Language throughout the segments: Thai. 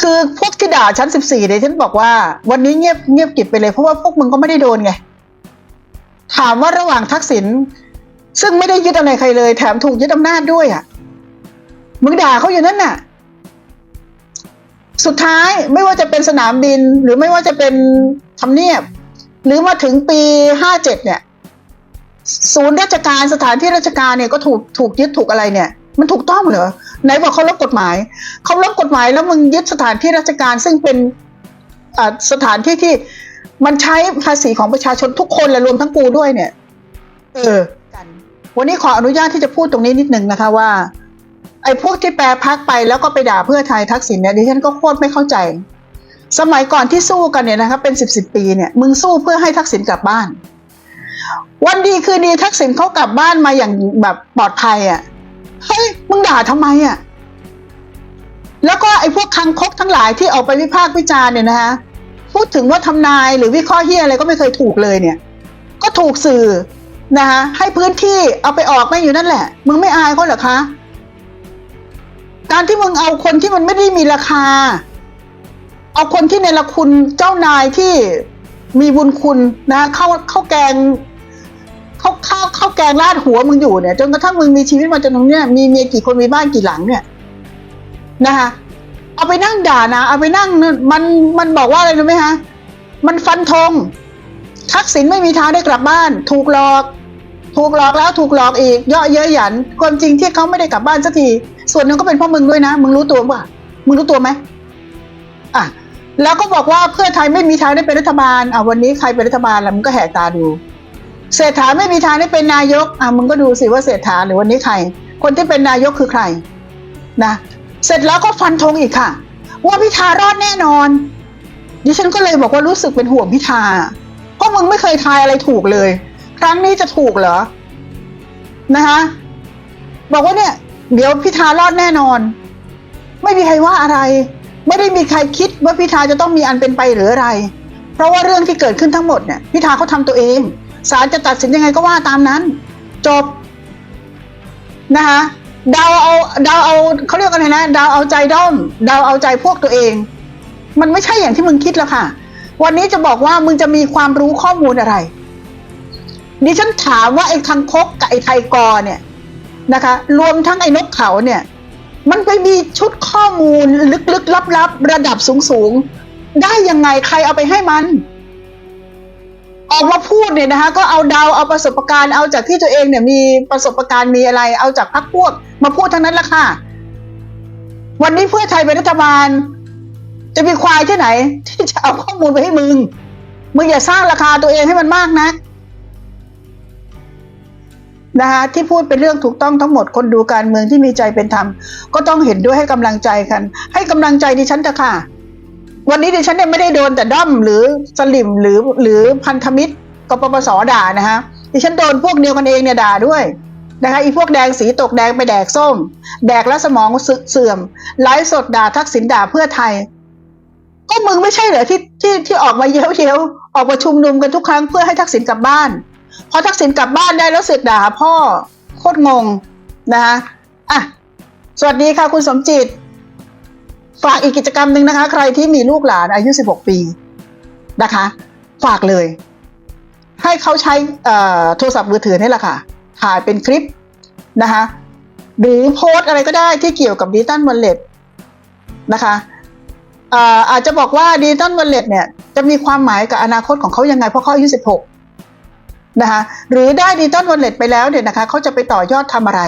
คือพวกที่ด่าชั้นสิบสี่เนี่ยฉันบอกว่าวันนี้เงียบเงียบกิบไปเลยเพราะว่าพวกมึงก็ไม่ได้โดนไง ถามว่าระหว่างทักษิณซึ่งไม่ได้ยึดอะไรใครเลย แถมถูกยึดอำนาจด้วยอะ มึงด่าเขาอยู่นั่นน่ะ สุดท้ายไม่ว่าจะเป็นสนามบิน หรือไม่ว่าจะเป็นทำเนียบ หรือมาถึงปีห้าเจ็ดเนี่ย ศูนย์ราชการสถานที่ราชการเนี่ยก็ถูกถูกยึดถูกอะไรเนี่ย มันถูกต้องเหรอไหนบอกเขาลบกฎหมายเขาลบกฎหมายแล้วมึงยึดสถานที่ราชการซึ่งเป็นสถานที่ที่มันใช้ภาษีของประชาชนทุกคนและรวมทั้งกูด้วยเนี่ย เออวันนี้ขออนุญาตที่จะพูดตรงนี้นิดนึงนะคะว่า ไอ้พวกที่แปรพักไปแล้วก็ไปด่าเพื่อไทยทักษิณเนี่ยดิฉันก็โคตรไม่เข้าใจ สมัยก่อนที่สู้กันเนี่ยนะครับเป็นสิบสิบปีเนี่ยมึงสู้เพื่อให้ทักษิณกลับบ้าน วันดีคืนดีทักษิณเขากลับบ้านมาอย่างแบบปลอดภัยอะ่ะ เฮ้ยมึงด่าทำไมอะ่ะแล้วก็ไอ้พวกคังคกทั้งหลายที่ออกไปวิพากษ์วิจารณ์เนี่ยนะคะพูดถึงว่าทำนายหรือวิเคราะห์เฮียอะไรก็ไม่เคยถูกเลยเนี่ย ก็ถูกสื่อนะคะให้พื้นที่เอาไปออกไม่อยู่นั่นแหละ มึงไม่อายเขาเหรอคะ การที่มึงเอาคนที่มันไม่ได้มีราคา เอาคนที่ในละคุณเจ้านายที่มีบุญคุณนะเข้าเข้าแกง เข้าข้าเข้าแกงลาดหัวมึงอยู่เนี่ย จนกระทั่งมึงมีชีวิตมาจนตรงเนี้ยมีเมียกี่คนมีบ้านกี่หลังเนี่ยนะคะเอาไปนั่งด่านะเอาไปนั่งมันมันบอกว่าอะไรรู้ไหมฮะมันฟันธงทักษิณไม่มีทางได้กลับบ้าน ถูกหลอก ถูกหลอกแล้วถูกหลอกอีก เยาะเย้ยหยันความจริงที่เขาไม่ได้กลับบ้านสักทีส่วนหนึ่งก็เป็นเพราะมึงด้วยนะ มึงรู้ตัวป่ะมึงรู้ตัวไหมอะแล้วก็บอกว่าเพื่อไทยไม่มีทางได้เป็นรัฐบาลอะวันนี้ใครเป็นรัฐบาลแล่ะมึงก็แหกตาดู เศรษฐาไม่มีทางได้เป็นนายกอะมึงก็ดูสิว่าเศรษฐาหรือวันนี้ใคร คนที่เป็นนายกคือใครนะเสร็จแล้วก็ฟันธงอีกค่ะ ว่าพิธารอดแน่นอน ดิฉันก็เลยบอกว่ารู้สึกเป็นห่วงพิธาเพราะมึงไม่เคยทายอะไรถูกเลย ครั้งนี้จะถูกเหรอนะคะบอกว่าเนี่ย เดี๋ยวพิธารอดแน่นอน ไม่มีใครว่าอะไร ไม่ได้มีใครคิดว่าพิธาจะต้องมีอันเป็นไปหรืออะไร เพราะว่าเรื่องที่เกิดขึ้นทั้งหมดเนี่ยพิธาเขาทำตัวเอง ศาลจะตัดสินยังไงก็ว่าตามนั้น จบนะคะเดาวเอาเดาวเอาเขาเรียกอะไรนะเดาวเอาใจด้อมเดาวเอาใจพวกตัวเอง มันไม่ใช่อย่างที่มึงคิดแล้วค่ะ วันนี้จะบอกว่ามึงจะมีความรู้ข้อมูลอะไร ดิฉันถามว่าไอ้คังคกกับไอ้ไทยกอเนี่ยนะคะ รวมทั้งไอ้นกเขาเนี่ย มันไปมีชุดข้อมูลลึกๆลับๆ ระดับสูงๆ ได้ยังไงใครเอาไปให้มัน ออกมาพูดเนี่ยนะคะก็เอาเดาเอาประสบการณ์เอาจากที่ตัวเองเนี่ยมีประสบการณ์มีอะไร เอาจากพรรคพวก มาพูดทั้งนั้นละค่ะ วันนี้เพื่อไทยเป็นรัฐบาล จะมีควายที่ไหน ที่จะเอาข้อมูลไปให้มึง มึงอย่าสร้างราคาตัวเองให้มันมากนะนะคะที่พูดเป็นเรื่องถูกต้องทั้งหมดคนดูการเมืองที่มีใจเป็นธรรม ก็ต้องเห็นด้วยให้กำลังใจกัน ให้กำลังใจดิฉันเถอะค่ะ วันนี้ดิฉันเนี่ยไม่ได้โดนแต่ด้อมหรือสลิมหรือหรือพันธมิตรกปปสด่านะคะดิฉันโดนพวกเดียวกันเองเนี่ยด่าด้วยนะคะอีพวกแดงสีตกแดงไปแดกส้ม แดกแล้วสมองเสื่อมไลฟ์สดด่าทักษิณด่าเพื่อไทยก็มึงไม่ใช่เหรอที่ที่ที่ออกมาเย้ยวเย้ยออกมาชุมนุมกันทุกครั้งเพื่อให้ทักษิณกลับบ้าน พอทักษิณกลับบ้านได้แล้วเสือกด่าพ่อโคตรงงนะคะอะสวัสดีค่ะคุณสมจิต ฝากอีกกิจกรรมหนึ่งนะคะ ใครที่มีลูกหลานอายุ 16 ปีนะคะ ฝากเลย ให้เขาใช้โทรศัพท์มือถือนี่แหละค่ะ ถ่ายเป็นคลิปนะคะหรือโพสอะไรก็ได้ที่เกี่ยวกับดิจิตอลวอลเล็ตนะคะเอ่ออาจจะบอกว่าดิจิตอลวอลเล็ตเนี่ยจะมีความหมายกับอนาคตของเขายังไงเพราะเขาอายุ 16 นะคะหรือได้ดิจิตอลวอลเล็ตไปแล้วเนี่ยนะคะเขาจะไปต่อยอดทำอะไร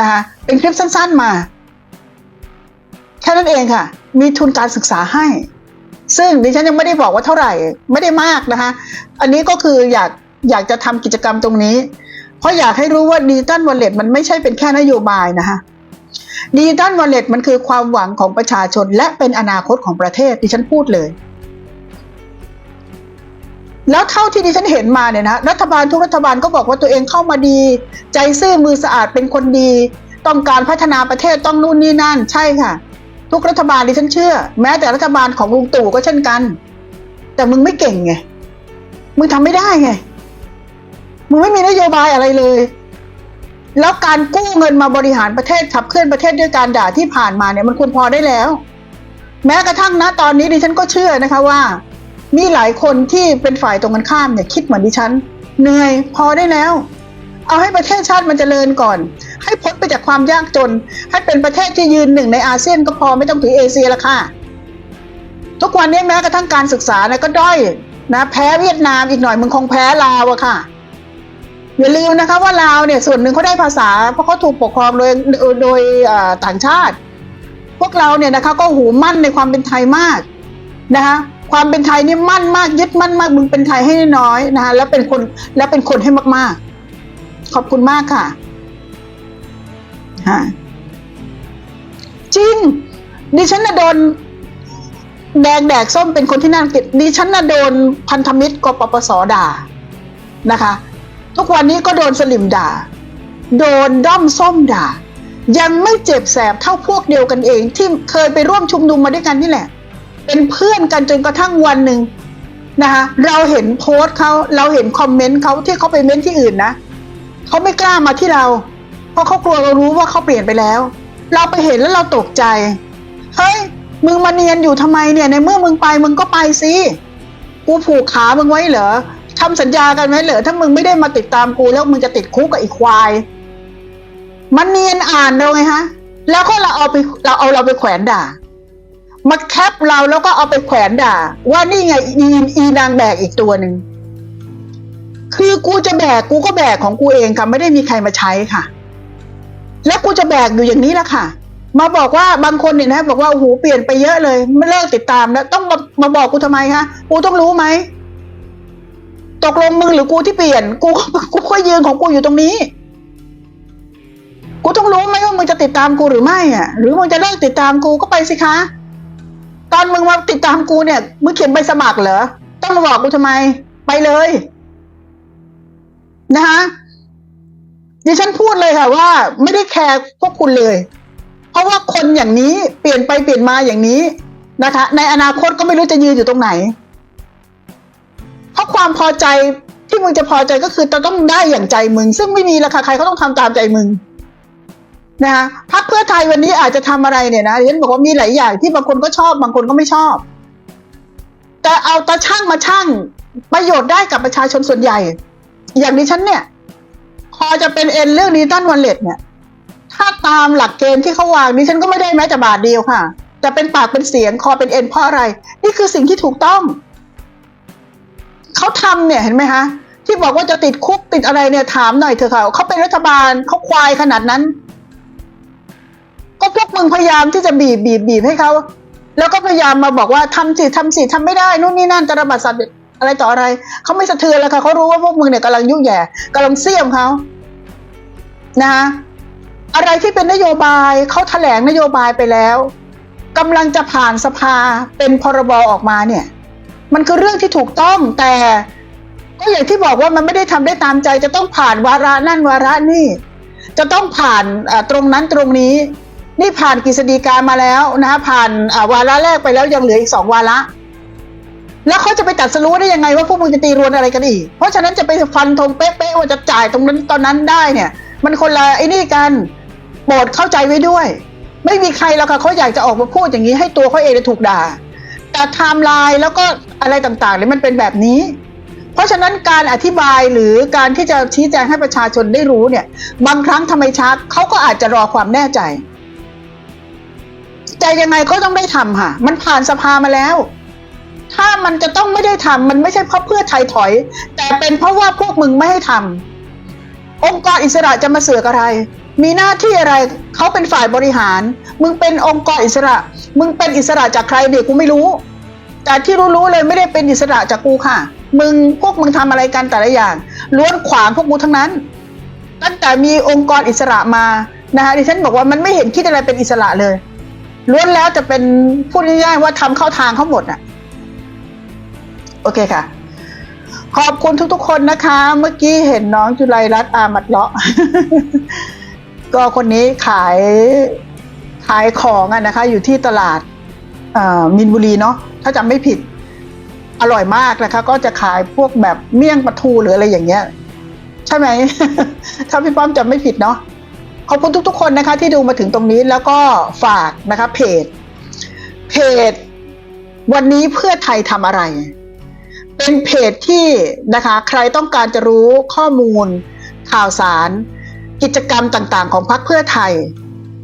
นะคะเป็นคลิปสั้นๆมา แค่นั้นเองค่ะ มีทุนการศึกษาให้ ซึ่งดิฉันยังไม่ได้บอกว่าเท่าไหร่ ไม่ได้มากนะคะ อันนี้ก็คืออยากอยากจะทำกิจกรรมตรงนี้ เพราะอยากให้รู้ว่าดิจิตอลวอลเล็ตมันไม่ใช่เป็นแค่นโยบายนะคะดิจิตอลวอลเล็ตมันคือความหวังของประชาชน และเป็นอนาคตของประเทศดิฉันพูดเลย แล้วเท่าที่ดิฉันเห็นมาเนี่ยนะรัฐบาลทุกรัฐบาลก็บอกว่าตัวเองเข้ามาดี ใจซื่อมือสะอาดเป็นคนดี ต้องการพัฒนาประเทศต้องนู่นนี่นั่น ใช่ค่ะ ทุกรัฐบาลดิฉันเชื่อ แม้แต่รัฐบาลของลุงตู่ก็เช่นกัน แต่มึงไม่เก่งไงมึงทำไม่ได้ไงมึงไม่มีนโยบายอะไรเลย แล้วการกู้เงินมาบริหารประเทศขับเคลื่อนประเทศด้วยการด่าที่ผ่านมาเนี่ยมันควรพอได้แล้ว แม้กระทั่งณตอนนี้ดิฉันก็เชื่อนะคะว่า มีหลายคนที่เป็นฝ่ายตรงกันข้ามเนี่ยคิดเหมือนดิฉัน เหนื่อยพอได้แล้ว เอาให้ประเทศชาติมันเจริญก่อน ให้พ้นไปจากความยากจน ให้เป็นประเทศที่ยืนหนึ่งในอาเซียนก็พอไม่ต้องถือเอเชียละค่ะ ทุกวันนี้แม้กระทั่งการศึกษานะก็ด้อยนะแพ้เวียดนามอีกหน่อยมึงคงแพ้ลาวอะค่ะอย่าลืมนะคะว่าลาวเนี่ยส่วนหนึ่งเขาได้ภาษาเพราะเขาถูกปกครองโดยโดยต่างชาติ พวกเราเนี่ยนะคะก็หูมั่นในความเป็นไทยมากนะคะความเป็นไทยนี่มั่นมากยึดมั่นมากมึงเป็นไทยให้น้อยนะคะแล้วเป็นคนแล้วเป็นคนให้มากๆ ขอบคุณมากค่ะฮะจริง ดิฉันน่ะโดน แดงแดกส้มเป็นคนที่น่าเกลียดดิฉันน่ะโดนพันธมิตรกปปสด่านะคะ ทุกวันนี้ก็โดนสลิมด่า โดนด้อมส้มด่า ยังไม่เจ็บแสบเท่าพวกเดียวกันเอง ที่เคยไปร่วมชุมนุมมาด้วยกันนี่แหละ เป็นเพื่อนกันจนกระทั่งวันหนึ่งนะคะเราเห็นโพสต์เขาเราเห็นคอมเมนต์เขาที่เขาไปเม้นที่อื่นนะ เขาไม่กล้ามาที่เรา เพราะเขากลัวเรารู้ว่าเขาเปลี่ยนไปแล้ว เราไปเห็นแล้วเราตกใจ เฮ้ย มึงมาเนียนอยู่ทำไมเนี่ย ในเมื่อมึงไปมึงก็ไปสิกูผูกขามึงไว้เหรอทำสัญญากันไว้เหรอถ้ามึงไม่ได้มาติดตามกูแล้วมึงจะติดคุกกับอีควาย มันเนียนอ่านเราไงฮะ แล้วก็เราเอาไปเราเอาเราไปแขวนด่ามาแคปเราแล้วก็เอาไปแขวนด่า ว่านี่ไงอีอีนางแบกอีกตัวหนึ่ง คือกูจะแบกกูก็แบกของกูเองค่ะไม่ได้มีใครมาใช้ค่ะ แล้วกูจะแบกอยู่อย่างนี้แหละค่ะ มาบอกว่าบางคนเนี่ยนะ บอกว่าโอ้โหเปลี่ยนไปเยอะเลยไม่เลิกติดตามแล้วต้องมามาบอกกูทำไมคะกูต้องรู้ไหมตกลงมึงหรือกูที่เปลี่ยน กูกูก็ยืนของกูอยู่ตรงนี้ กูต้องรู้ไหมว่ามึงจะติดตามกูหรือไม่อะ หรือมึงจะเลิกติดตามกูก็ไปสิคะ ตอนมึงมาติดตามกูเนี่ยมึงเขียนใบสมัครเหรอต้องมาบอกกูทำไม ไปเลย นะคะดิฉันพูดเลยค่ะว่า ไม่ได้แคร์พวกคุณเลย เพราะว่าคนอย่างนี้เปลี่ยนไปเปลี่ยนมาอย่างนี้นะคะ ในอนาคตก็ไม่รู้จะยืนอยู่ตรงไหน เพราะความพอใจที่มึงจะพอใจก็คือจะต้องได้อย่างใจมึง ซึ่งไม่มีราคาใครเขาต้องทำตามใจมึงนะคะพรรคเพื่อไทยวันนี้อาจจะทำอะไรเนี่ยนะดิฉันบอกว่ามีหลายอย่างที่บางคนก็ชอบ บางคนก็ไม่ชอบ แต่เอาตาช่างมาช่างประโยชน์ได้กับประชาชนส่วนใหญ่ อย่างดิฉันเนี่ย พอจะเป็นเอ็นเรื่องดิจิตอลวอลเล็ตเนี่ย ถ้าตามหลักเกณฑ์ที่เขาวางดิฉันก็ไม่ได้แม้แต่บาทเดียวค่ะแต่เป็นปากเป็นเสียงคอเป็นเอ็นเพราะอะไร นี่คือสิ่งที่ถูกต้อง เขาทำเนี่ยเห็นไหมคะที่บอกว่าจะติดคุกติดอะไรเนี่ยถามหน่อยเถอะค่ะเขาเป็นรัฐบาลเขาควายขนาดนั้น ก็พวกมึงพยายามที่จะบีบบีบบีบให้เขาแล้วก็พยายามมาบอกว่าทำสิทำสิทำไม่ได้นู่นนี่นั่นตระบัดสัตว์ อะไรต่ออะไร เขาไม่สะเทือนแล้วค่ะเขารู้ว่าพวกมึงเนี่ยกำลังยุ่งแย่กำลังเสี่ยมเขานะคะอะไรที่เป็นนโยบายเขาแถลงนโยบายไปแล้วกำลังจะผ่านสภาเป็นพรบออกมาเนี่ย มันคือเรื่องที่ถูกต้องแต่ก็อย่างที่บอกว่ามันไม่ได้ทำได้ตามใจ จะต้องผ่านวาระนั่นวาระนี่ จะต้องผ่านตรงนั้นตรงนี้ นี่ผ่านกฤษฎีกามาแล้วนะคะผ่านวาระแรกไปแล้วยังเหลืออีกสองวาระ แล้วเขาจะไปตัดสรู้ได้ยังไงว่าพวกมึงจะตีรวนอะไรกันอีก เพราะฉะนั้นจะไปฟันธงเป๊ะๆว่าจะจ่ายตรงนั้นตอนนั้นได้เนี่ย มันคนละไอ้นี่กันโปรดเข้าใจไว้ด้วย ไม่มีใครหรอกค่ะเขาอยากจะออกมาพูดอย่างนี้ให้ตัวเขาเองถูกด่า แต่ไทม์ไลน์แล้วก็อะไรต่างๆเนี่ยมันเป็นแบบนี้ เพราะฉะนั้นการอธิบายหรือการที่จะชี้แจงให้ประชาชนได้รู้เนี่ย บางครั้งทำไมช้าเขาก็อาจจะรอความแน่ใจ แต่ยังไงก็ต้องได้ทำค่ะ มันผ่านสภามาแล้ว ถ้ามันจะต้องไม่ได้ทำมันไม่ใช่เพราะเพื่อไทยถอย แต่เป็นเพราะว่าพวกมึงไม่ให้ทำองค์กรอิสระจะมาเสือกอะไร มีหน้าที่อะไรเขาเป็นฝ่ายบริหาร มึงเป็นองค์กรอิสระ มึงเป็นอิสระจากใครเดี๋ยกูไม่รู้ แต่ที่รู้ๆเลยไม่ได้เป็นอิสระจากกูค่ะ มึงพวกมึงทำอะไรกันแต่ละอย่างล้วนขวางพวกกูทั้งนั้น ตั้งแต่มีองค์กรอิสระมานะคะดิฉันบอกว่ามันไม่เห็นคิดอะไรเป็นอิสระเลยล้วนแล้วจะเป็นพูดง่ายๆว่าทำเข้าทางเขาหมดอะ โอเคค่ะ ขอบคุณทุกๆคนนะคะ เมื่อกี้เห็นน้องจุไรรัตน์อามัดเลาะ ก็คนนี้ขายขายของอะนะคะ อยู่ที่ตลาดมินบุรีเนาะถ้าจำไม่ผิด อร่อยมากนะคะ ก็จะขายพวกแบบเมี่ยงปลาทูหรืออะไรอย่างเงี้ย ใช่ไหม ถ้าพี่ป้อมจำไม่ผิดเนาะขอบคุณทุก ๆ คนนะคะ ที่ดูมาถึงตรงนี้แล้วก็ฝากนะคะเพจ เพจ วันนี้เพื่อไทยทำอะไร เป็นเพจที่นะคะใครต้องการจะรู้ข้อมูล ข่าวสาร กิจกรรมต่างๆ ของพรรคเพื่อไทย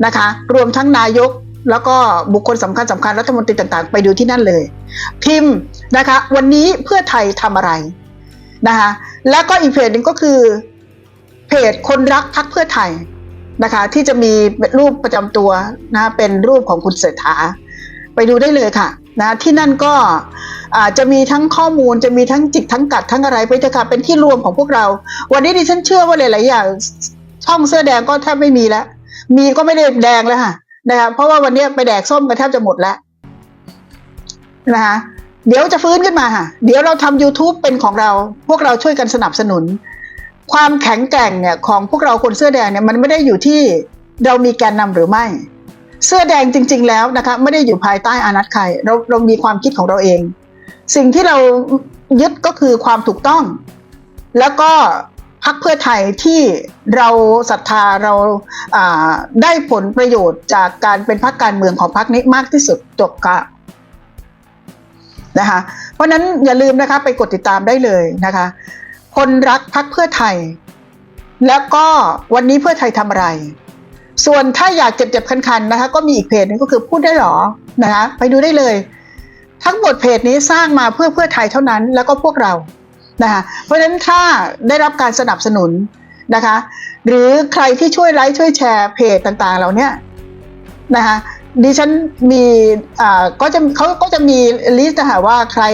นะคะ รวมทั้งนายกแล้วก็บุคคลสำคัญสำคัญรัฐมนตรีต่างๆ ไปดูที่นั่นเลย พิมพ์นะคะ วันนี้เพื่อไทยทำอะไรนะคะแล้วก็อีกเพจหนึ่งก็คือ เพจคนรักพรรคเพื่อไทยนะคะ ที่จะมีรูปประจำตัวนะเป็นรูปของคุณเศรษฐาไปดูได้เลยค่ะนะที่นั่นก็ อาจจะมีทั้งข้อมูลจะมีทั้งจิกทั้งกัดทั้งอะไรไปเถอะค่ะเป็นที่รวมของพวกเรา วันนี้ดิฉันเชื่อว่าหลายๆอย่างช่องเสื้อแดงก็แทบไม่มีแล้ว มีก็ไม่ได้แดงแล้วค่ะนะคะเพราะว่าวันนี้ไปแดกส้มกันแทบจะหมดแล้วนะคะเดี๋ยวจะฟื้นขึ้นมาค่ะ เดี๋ยวเราทำ YouTube เป็นของเรา พวกเราช่วยกันสนับสนุน ความแข็งแกร่งเนี่ยของพวกเราคนเสื้อแดงเนี่ยมันไม่ได้อยู่ที่เรามีแกนนำหรือไม่ เสื้อแดงจริง ๆ แล้วนะคะไม่ได้อยู่ภายใต้อานัตใครเราเรามีความคิดของเราเอง สิ่งที่เรายึดก็คือความถูกต้อง แล้วก็พักเพื่อไทยที่เราศรัทธาเราได้ผลประโยชน์จากการเป็นพักการเมืองของพักนี้มากที่สุดจบกะนะคะเพราะนั้นอย่าลืมนะคะไปกดติดตามได้เลยนะคะ คนรักพักเพื่อไทย แล้วก็วันนี้เพื่อไทยทำอะไร ส่วนถ้าอยากเจ็บๆคันๆนะคะ ก็มีอีกเพจหนึงก็คือพูดได้หรอนะคะ ไปดูได้เลย ทั้งหมดเพจนี้สร้างมาเพื่อเพื่อไทยเท่านั้นแล้วก็พวกเรานะคะเพราะฉะนั้นถ้าได้รับการสนับสนุนนะคะ หรือใครที่ช่วยไลค์ช่วยแชร์เพจต่างๆเหล่าเนี้ยนะคะดิฉันมีอ่าก็จะเขาก็จะมีลิสต์นะคะว่าใคร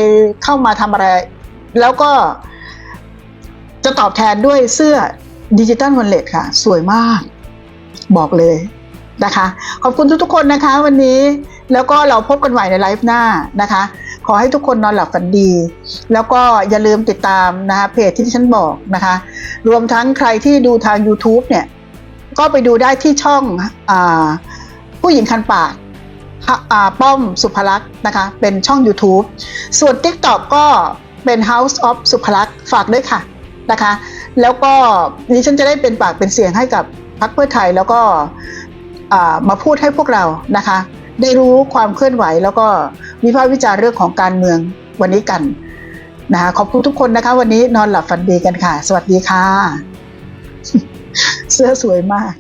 เข้ามาทำอะไร แล้วก็จะตอบแทนด้วยเสื้อดิจิตอลวอลเล็ตค่ะ สวยมาก บอกเลยนะคะ ขอบคุณทุกๆคนนะคะวันนี้ แล้วก็เราพบกันใหม่ในไลฟ์หน้านะคะ ขอให้ทุกคนนอนหลับฝันดี แล้วก็อย่าลืมติดตามนะคะเพจที่ที่ฉันบอกนะคะ รวมทั้งใครที่ดูทาง YouTube เนี่ย ก็ไปดูได้ที่ช่องอผู้หญิงคันปากป้อมสุภลักษณ์นะคะ เป็นช่อง YouTube ส่วน TikTok ก็เป็น House of สุภลักษณ์ฝากด้วยค่ะนะคะ แล้วก็ดิฉันจะได้เป็นปากเป็นเสียงให้กับพรรคเพื่อไทยแล้วก็มาพูดให้พวกเรานะคะ ได้รู้ความเคลื่อนไหว แล้วก็วิพากษ์วิจารณ์เรื่องของการเมืองวันนี้กันนะคะขอบคุณทุกคนนะคะ วันนี้นอนหลับฝันดีกันค่ะ สวัสดีค่ะ เสื้อสวยมาก